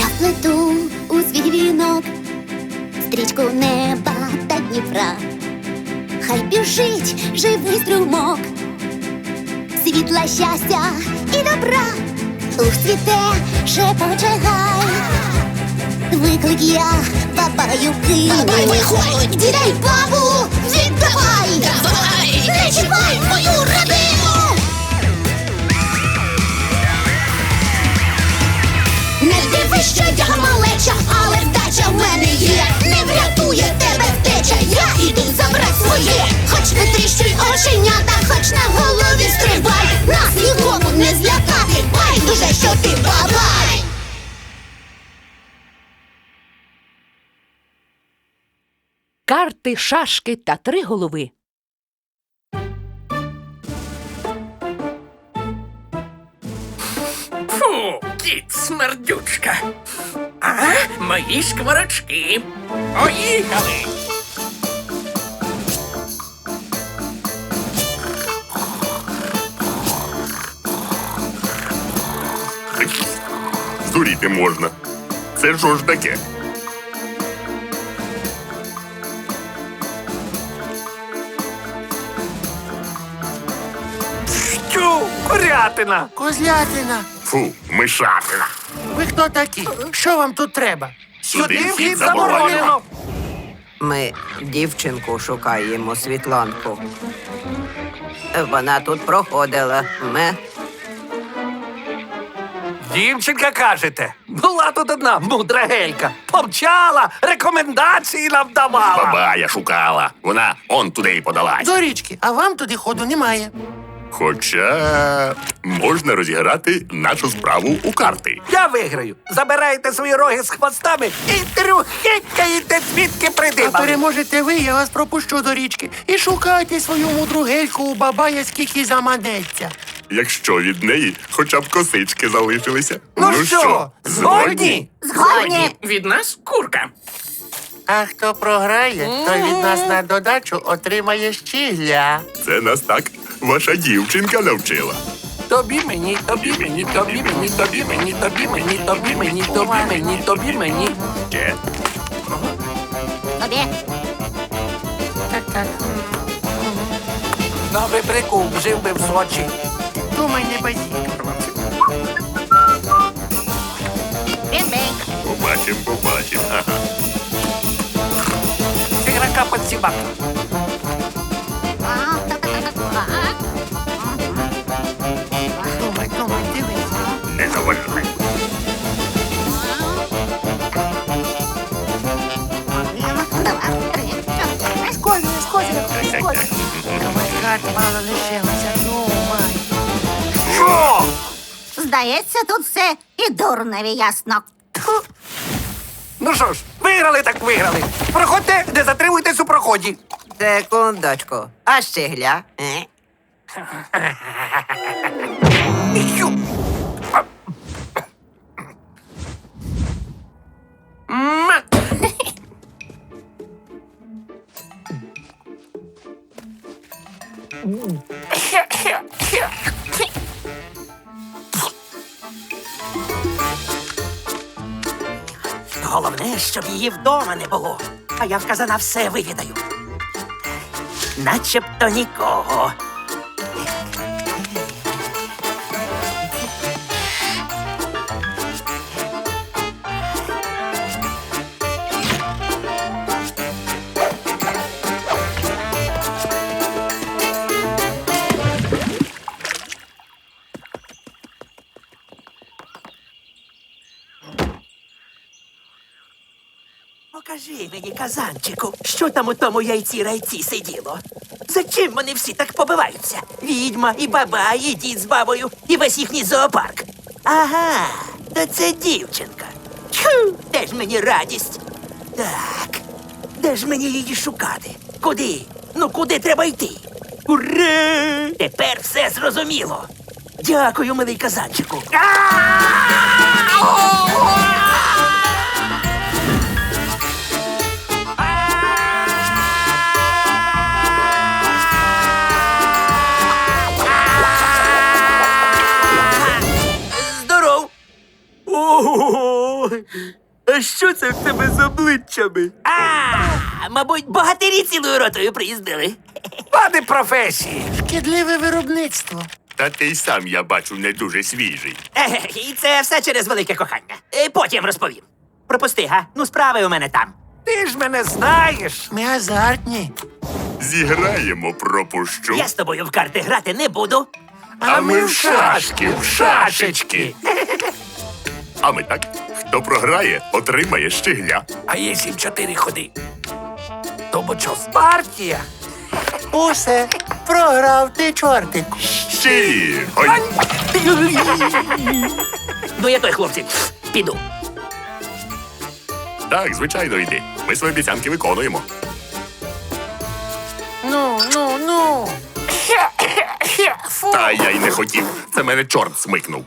карту у свій вінок, стрічку неба та Дніпра. Хай біжить живий струмок, світла щастя і добра. Луг цвіте, шепоче гай. Виклик я бабаю кину. Дідай бабу, віддавай! Своє. Хоч не тріщуй оченята, хоч на голові стрибай. Нас нікому не злякати, байдуже, що ти бабай. Карти, шашки та три голови. Фу, кіт смердючка. А, мої шкварочки. Поїхали. Здуріти можна. Це що ж таке? Тю, курятина. Козлятина, Фу, мишатина. ви хто такі? Що вам тут треба? Сюди вхід заборонено. Ми дівчинку шукаємо Світланку. Вона тут проходила. Ми Дівчинка кажете, була тут одна мудра гейка. Помчала, рекомендації нам давала. Бабая шукала. Вона он туди й подалась. До річки, а вам туди ходу немає. Хоча можна розіграти нашу справу у карти. Я виграю. Забираєте свої роги з хвостами і трюхикаєте звідки А придибали. переможете ви, я вас пропущу до річки. І шукайте свою мудру гельку у бабая, скільки заманеться. Якщо від неї хоча б косички залишилися. Ну що, згодні? Згодні. Від нас курка. А хто програє, той від нас на додачу отримає щігля. Це нас так ваша дівчинка навчила. Тобі мені, тобі мені, тобі мені, тобі мені, тобі мені, тобі мені, тобі мені, тобі мені. Ще. Тобі. Новий прикол, жив би в Сочі. Думай, не базік. Побачим, побачим. Ага. Ігрока під собаку. Думай, думай, дивись. Не заважай. Скользь, скользь, так. Думай, карт мало лишилося? Здається, тут все і дурневі ясно. Ну що ж, виграли так виграли. Проходьте, не затримуйтесь у проході. секундочку. А щегля? Е? Ю. М. Головне, щоб її вдома не було. А я в казана все вивідаю. Начебто нікого. Покажи мені, казанчику, що там у тому яйці райці сиділо. За чим вони всі так побиваються? Відьма, і баба, і дід з бабою, і весь їхній зоопарк. Ага, то це дівчинка. Тьху, де ж мені радість? Так, де ж мені її шукати? Куди? Ну куди треба йти? Ура! Тепер все зрозуміло. Дякую, милий казанчику. Здоров. Що це в тебе з обличчями? А, мабуть, богатирі цілою ротою приїздили. Пади професії. Шкідливе виробництво. Та ти й сам я бачу не дуже свіжий. Еге, І це все через велике кохання. Е, Потім розповім. Пропусти, га? Ну, справи у мене там. Ти ж мене знаєш. Ми азартні. Зіграємо, пропущу. Я з тобою в карти грати не буду. А ми в шашки, в шашечки. А ми так. Хто програє, отримає щегля. А якщо в чотири ходи? То бо що, партія? Усе, програв ти, чортику. Ще. Ой, Ну, я той, хлопці, піду. так, звичайно, йди. Ми свої обіцянки виконуємо. Ну, ну, ну. Та я й не хотів. Це мене чорт смикнув.